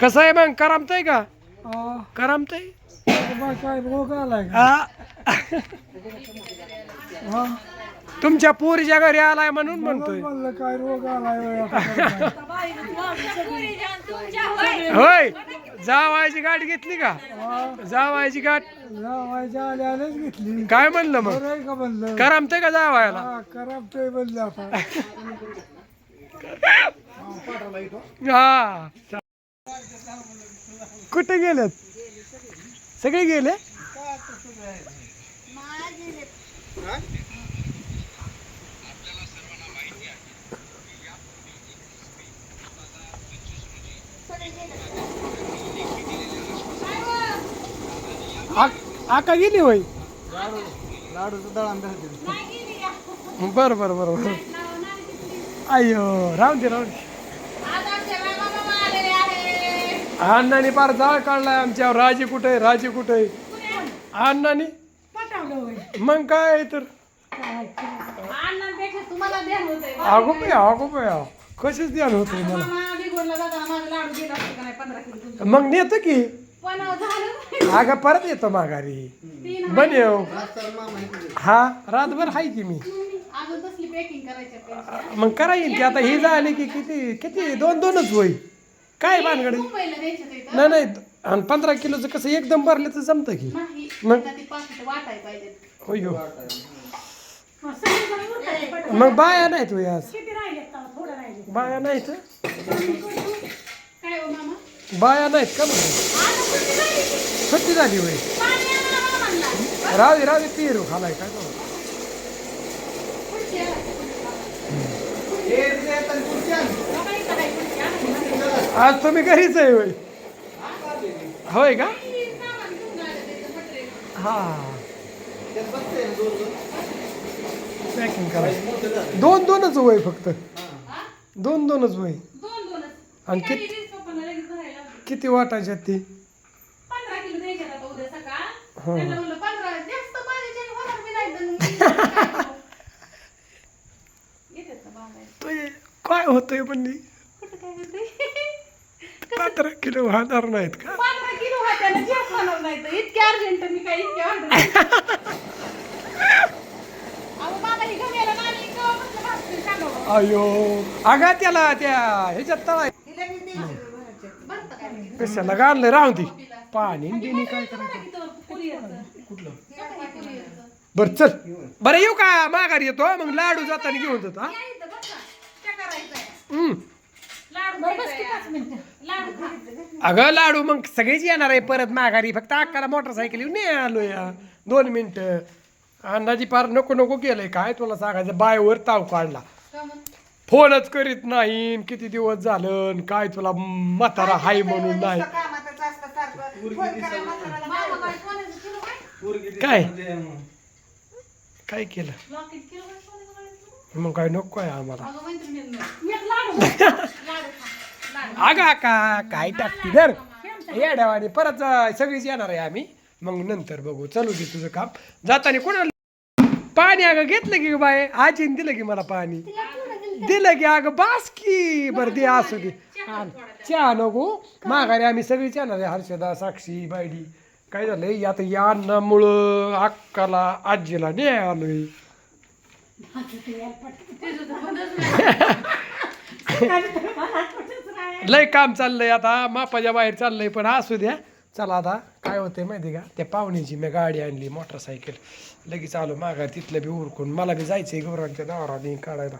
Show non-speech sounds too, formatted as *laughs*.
कसं आहे मग? करमतय का? करमतय? काय रोग आलाय का? हा हा. तुमच्या पोरीच्या घरी आलाय म्हणून म्हणतोय. काय रोग आलाय? होय. *laughs* जावायची गाठ घेतली का? जावायची गाठ? जावायच्या आल्याच घेतली. काय म्हणलं मग? बरं आहे का म्हणलं? करमतय का जावायला? हा करापतोय म्हणलं आता. हा. कुठे गेलेत? सगळे गेले? आक- आका गेली होय? लाडूचं बर बर बर बर. अय्यो राहून दे राहून दे. अण्णाने पार जाळ काढलाय आमच्यावर. राजी कुठे आहे राजी कुठे? आहे अण्णाने? मग काय आहे तर अगो बाई अगो बाई कशीच ध्यान होते मला? मग नेतो की? पण झालं. अगं परत येतो माघारी. तीन बनेव हा. रातभर हाय की मी? अजून तसली पॅकिंग करायची आहे. मग करा येईल की आता ही झाली की किती किती? दोन दोनच होईल काय भानगडी? मुंबईला द्यायचं ते तर नाही नाही. आणि पंधरा किलोचं कसं एकदम भरले तर जमतं की. नाही मग? एकदा ती पाकिट वाटाय पाहिजे. होय हो मग बाया नाहीत होय आज. बाया नाहीत? काय हो मामा? बाया नाहीत का सुट्टी झाली होय. राहू दे राहू दे पिरू खालाय काय करू? आज तुम्ही घरीच आहे होय होय का ती. हा पॅकिंग करायचं दोन दोनच होय फक्त? दोन दोनच दोनच. आणि कित-. किती वाटायच्यात ती पंधरा किलो द्यायचे आता उद्या सकाळ हो. त्यांना म्हणलं पंधरा जास्त माझ्याच्याने होणार बी नाही तर मग मी काय *laughs* करू? येतात ना काय होतंय पण नी? कुठं काय होतंय? *laughs* पंधरा किलो वाहणार नाहीत का? पंधरा किलो त्याला जास्त होणार नाही तर इतके अर्जंट मी काय इतके ऑर्डर *laughs* अहो बाबा ही गव्याला नाणी केव्हा म्हटलं भाजतील सांगा अयो अगं त्याला त्या ह्याच्यात तळा. बरं काय माहिती. कशाला गाणलं राहून ती पाणी बिणी काय करायचं? बर बरं चल. बरं येऊ का? माघारी येतो मग लाडू जाताना घेऊन जातो हा. हम्म. अगं लाडू मग सगळेच येणार आहे परत माघारी. फक्त अक्काला मोटरसायकल येऊन नाही आलो या दोन मिनटं. अण्णाजी पार नको नको केलंय. काय तुला सांगायचं? बायवर ताव काढला. फोनच करीत नाही. किती दिवस झालं काय तुला म्हातारा हाय म्हणून नाही. काय काय? काय? काय? केलं? लॉकेट किलो काय सोन्याचं गळ्यातलं? मग काय नको आहे आम्हाला. अगं का काय टाकते धर. या डावाने परत सगळीच येणार आहे आम्ही. मग नंतर बघू. चलू दे तुझं काम. जाताना कोणाला पाणी अगं घेतलं की बाय आजीने दिलं की मला पाणी? दिलं की अगं बास की. बरं दे असू दे. चहा नको माघारी आम्ही सगळीच येणार आहे हर्षदा साक्षी बायडी. काय झालंय आता या अन्नामुळं अक्काला आजीला नाही आलोय *laughs* लय काम चाललंय आता. मापाच्या बाहेर चाललंय पण असू द्या. चला आता. काय होतंय माहिती का? त्या पाहुणीची मी गाडी आणली मोटरसायकल. लगेच आलो माघार. तिथलं बी उरकून. मला बी जायचंय गौरांच्या नावाराने काढायला.